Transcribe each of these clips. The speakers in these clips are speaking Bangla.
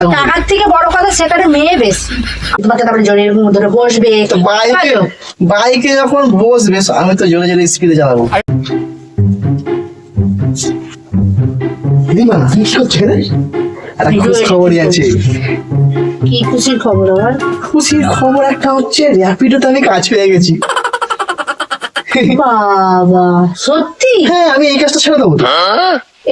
টাকার থেকে বড় কথা সেখানে মেয়ে বেশি। তোমাকে তারপরে এরকম ধরে বসবে। বাইকে। বাইকে যখন বসবে আমি তো জোরে জোরে স্পিডে চালাবো। কি খুশির খবর আমার খুশির খবর একটা হচ্ছে র্যাপিডোতে আমি কাজ পেয়ে গেছি। বাবা সত্যি? হ্যাঁ আমি এই কাজটা ছেড়ে দেবো।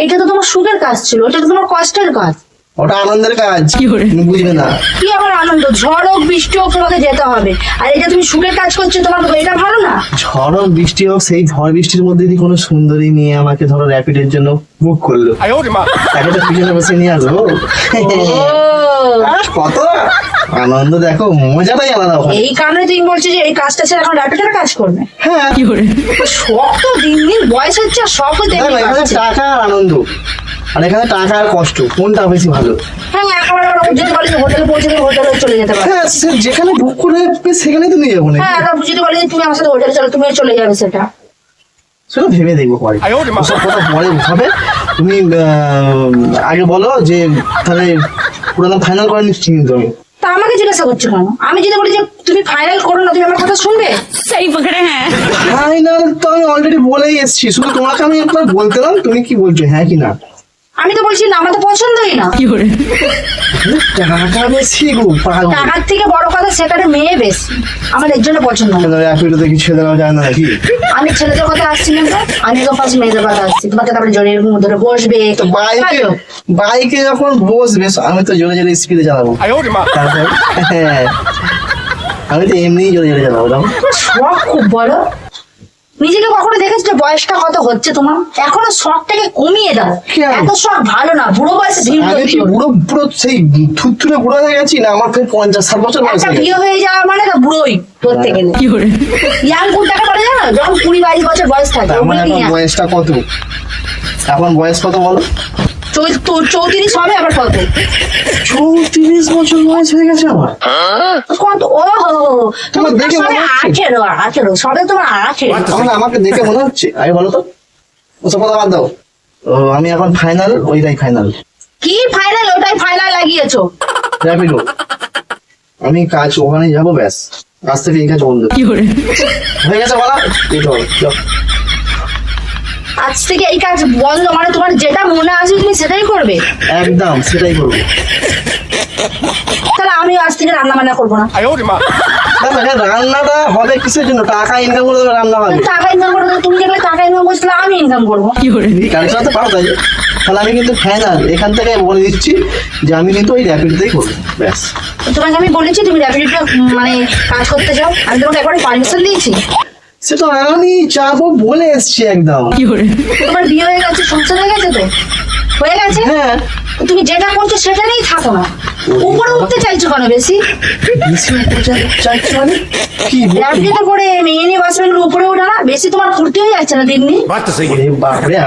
এটা তো তোমার সুখের কাজ ছিল এটা তো তোমার কষ্টের কাজ। ওটা আনন্দের কাজ। তুমি বুঝবে না। কি আমার আনন্দ? ঝড় হোক বৃষ্টি হোক তোমাকে যেতে হবে। আর এটা তুমি সুখের কাজ করছ তোমার এটা ভালো না? ঝড় হোক, বৃষ্টি হোক সেই ঝড় বৃষ্টির মধ্যে যদি কোনো সুন্দরী মেয়ে আমাকে ধরো র্যাপিডের জন্য বুক করল। তাকে তো পিছনে বসে নিয়ে আসব। কত আনন্দ দেখো মজাটাই আলাদা ওখানে। এই কারণে তুমি বলছো যে এই কাজটা ছেড়ে এখন র্যাপিডের কাজ করবে? হ্যাঁ। শখ তো দিন দিন বয়স হচ্ছে আর শখও দেখো, টাকা আর আনন্দ। আর এখানে টাকা আর কষ্ট কোনটা বেশি ভালো? হ্যাঁ, হোটেলে পৌঁছে হোটেলে চলে যেতে হ্যাঁ, সে যেখানে বুক করে সেখানে তো নিয়ে যাব না হ্যাঁ, তুমি তুমি চলে যাবে সেটা। ভেবে দেখব তুমি আগে বলো যে তাহলে ফাইনাল করে আমি তা আমাকে জিজ্ঞাসা করছ আমি যে তুমি ফাইনাল করো না তুমি আমার কথা শুনবে? সেই অলরেডি বলেই এসেছি। শুধু তোমাকে আমি একবার বলতে তুমি কি বলছো হ্যাঁ কি না? আমি তো বলছি না আমার তো পছন্দই না। টাকা বেশি গো পাগল। টাকার থেকে বড় কথা সেখানে মেয়ে বেশি। আমার এর জন্য পছন্দ না। র্যাপিডোতে কি ছেড়ে দেওয়া যায় না নাকি আমি ছেলেদের কথা আসছি না তো। আমি তো ফার্স্ট মেয়েদের কথা আসছি। তোমাকে তারপরে জড়িয়ে এরকম ধরে বসবে। তো বাইকে বাইকে যখন বসবে আমি তো জোরে জোরে স্পিডে চালাবো। তারপর হ্যাঁ। আমি তো এমনিই জোরে জোরে চালাবো দাও। খুব বড়। নিজেকে কখনো দেখেছ যে বয়সটা কত হচ্ছে তোমার? এখনও শখটাকে কমিয়ে দাও? এত শখ ভালো না বুড়ো বয়সে। বুড়ো বুড়ো সেই থুতথুরে বুড়ো হয়ে গেছি না? আমার ফের পঞ্চাশ ষাট বছর বয়স একটা হয়ে বিয়ে হয়ে যাওয়া মানে তো বুড়োই ধরতে গেলে ইয়াং কোনটাকে বলে জানো? যখন কুড়ি বাইশ বছর বয়স থাকে এখন বয়সটা কত? এখন বয়স কত বলো? চৌত্রিশ হবে আবার কত? চৌত্রিশ বছর বয়স হয়ে গেছে আমার। কত? ও তোমার তোমার দেখে মনে হচ্ছে। আঠেরো আঠেরো সবে তোমার আঠেরো। আমার আমাকে দেখে মনে হচ্ছে? আগে বলো তো। ওসব কথা বাদ দাও। ও, আমি এখন ফাইনাল ওইটাই ফাইনাল কি ফাইনাল ওটাই ফাইনাল লাগিয়েছো। র্যাপিডো আমি কাজ ওখানে যাব ব্যাস। আজ থেকে এই কাজ বন্ধ। হয়ে গেছে বলা? এই তো আজ থেকে এই কাজ বন্ধ মানে তোমার যেটা মনে আছে তুমি সেটাই করবে? একদম সেটাই করব। তাহলে আমি আজ থেকে রান্না বান্না করব না। রান্নাটা হবে কিসের জন্য? টাকা ইনকাম করে রান্না হবে টাকা ইনকাম করো তুমি যেগুলো টাকা ইনকাম করছ আমি ইনকাম করব। তাই। তাহলে আমি কিন্তু ফাইনাল এখান থেকে বলে দিচ্ছি যে আমি কিন্তু ওই র্যাপিডতেই করব। ব্যাস। তোমাকে আমি বলেছি তুমি র্যাপিডটা মানে কাজ করতে যাও। আমি তোমাকে একবার পারমিশন দিয়েছি। সে তো আমি যাব বলে এসছি একদম। তোমার বিয়ে হয়ে গেছে সংসার হয়ে গেছে তো? হয়ে গেছে? হ্যাঁ। তুমি যেটা করছ সেটা নিয়েই থাকো না। উপরে উঠতে চাইছো কেন বেশি? উপরে মানে ওঠা না বেশি তোমার ঘুরতেই যাচ্ছে না দিন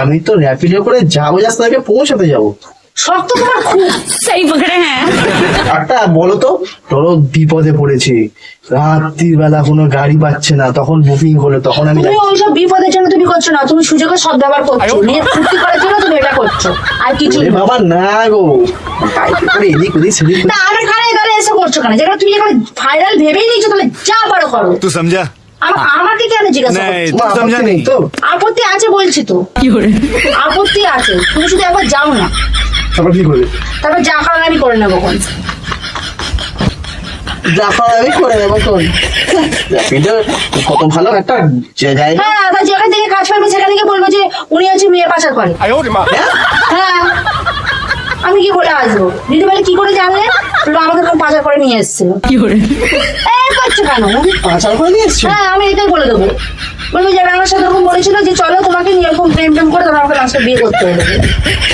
আমি তো র্যাপিডে করে যাব যাস্তাকে তাকে পৌঁছাতে যাব। শক্ত তোমার খুব সেই পকড়ে হ্যাঁ। একটা বলো তো ধরো বিপদে পড়েছি রাত্রিবেলা কোনো গাড়ি পাচ্ছে না তখন বুকিং হলো তখন আমি তুমি ওইসব বিপদের জন্য তুমি করছ না তুমি সুযোগের সব ব্যবহার করছ নিয়ে ফুর্তি করার জন্য তুমি এটা করছ আর কিছু বাবা না গো। তাই করে এদিক ওদিক সেদিক না আর খারে এবারে এসে করছ কেন? যেটা তুমি এখানে ভাইরাল ভেবেই নিয়েছো তাহলে যা পারো করো। তুই সমঝা? কেন জিজ্ঞাসা করছ? আপত্তি আছে বলছি তো। কি করে? আপত্তি আছে। তুমি শুধু একবার যাও না। তারপর কি করবে? তারপর যা আমি করে নেব কোন। দেখা আমি করে নেব কোন। কত ভালো একটা জায়গায়। হ্যাঁ তা যেখান থেকে কাজ পাবে সেখান থেকে বলব যে উনি হচ্ছে মেয়ে পাচার করে। হ্যাঁ? আমি কি করে আসব? দিদি বলে কি করে জানলে? বলল আমাকে কেউ পাচার করে নিয়ে এসেছিল। এই করছ কেন? পাচার করে নিয়ে এসছো? হ্যাঁ আমি এটাই বলে দেবো। বলব যে আমার সাথে এরকম বলেছিল যে চলো তোমাকে নিয়ে এরকম প্রেম প্রেম করে তোমার আমাকে লাস্টে বিয়ে করতে হবে।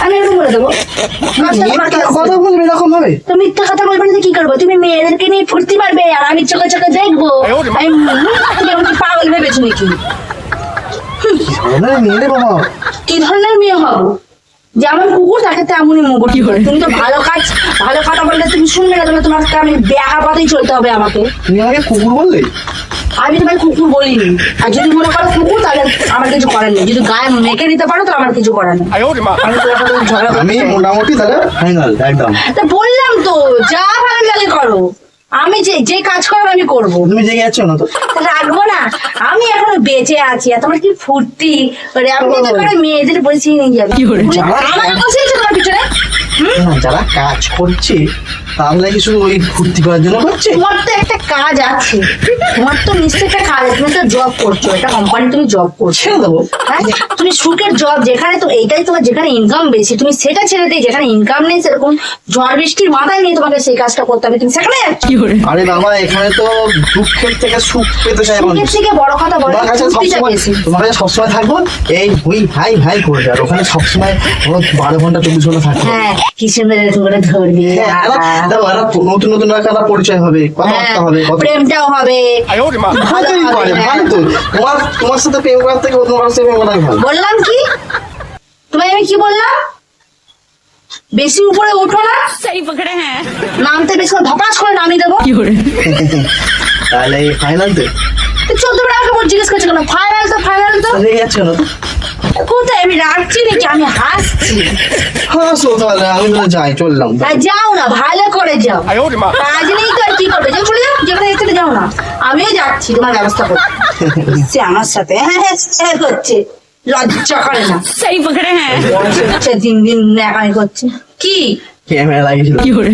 আমি এরকম বলে দেবো। কথা বলবে এরকম ভাবে? তো মিথ্যা কথা বলবে না কি করব? তুমি মেয়েদেরকে নিয়ে ফুর্তি পারবে আর আমি চোখে চোখে দেখব। আমি পাগল ভেবেছো নাকি? কি ধরনের মেয়ে হব? যেমন কুকুর তাকে তেমনই মুগুর। তুমি তো ভালো কাজ ভালো কথা বললে তুমি শুনবে না তাহলে তোমাকে আমি ব্যাঘা পথেই চলতে হবে আমাকে। তুমি আমাকে কুকুর বললে? আমি তোমায় কুকুর বলিনি। আর যদি মনে করো কুকুর তাহলে আমার কিছু করার নেই। যদি গায়ে মেখে নিতে পারো তাহলে আমার কিছু করার নেই। আমি তোমার সাথে ঝগড়া আমি মোটামুটি তাহলে ফাইনাল একদম। তা বললাম তো যা ভালো লাগে করো। আমি যে যে কাজ করার আমি করব। তুমি জেগে যাচ্ছ না তো? রাখব না। আমি এখনও বেঁচে আছি আর তোমার কি ফুর্তি? ওরে আপনি তো করে মেয়েদের বসিয়ে নিয়ে যাবে কি করে? আমার বসিয়েছে তোমার পিছনে। যারা কাজ করছে তাহলে কি শুধু ওই ফুর্তি করার জন্য করছে? তোমার তো একটা কাজ আছে। তোমার তো নিশ্চয়ই একটা কাজ আছে। তুমি তো জব করছ। একটা কোম্পানি তুমি জব করছ। ছেড়ে দেবো। হ্যাঁ? তুমি সুখের জব যেখানে তো এইটাই তোমার যেখানে ইনকাম বেশি তুমি সেটা ছেড়ে দিয়ে যেখানে ইনকাম নেই সেরকম ঝড় বৃষ্টির মাথায় নিয়ে তোমাকে সেই কাজটা করতে হবে। তুমি সেখানে কি করে? আরে বাবা এখানে তো দুঃখের থেকে সুখ পেতে চাই মানুষ। সুখের থেকে বড় কথা বলো তোমার কাছে সবসময় তোমার কাছে সবসময় থাকব? এই হুই হাই হাই করবে আর ওখানে সবসময় বারো ঘণ্টা চব্বিশ ঘণ্টা থাকবে। হ্যাঁ কি সুন্দর করে ধরবি? হ্যাঁ, তোমায় আমি কি বললাম? বেশি উপরে ওঠো না। নামতে বেশি ধপাস করে নামিয়ে দেবো। কি করে? তাহলে জিজ্ঞেস করছে কেন? ফাইনাল তো ফাইনাল তো। হয়ে কোথায়? আমি রাখছি নাকি? আমি হাসছি। হাসো তাহলে আমি তো যাই চললাম। যাও না ভালো করে যাও। কাজ নেই তো আর কি করবে? যাও চলে যাও যেখানে যাও না। আমিও যাচ্ছি তোমার ব্যবস্থা আমার সাথে হ্যাঁ হ্যাঁ করছে। লজ্জা করে না। সেই পকেটে হ্যাঁ। দিন দেখাই করছে। কি? ক্যামেরা লাগিয়েছিল। কি করে?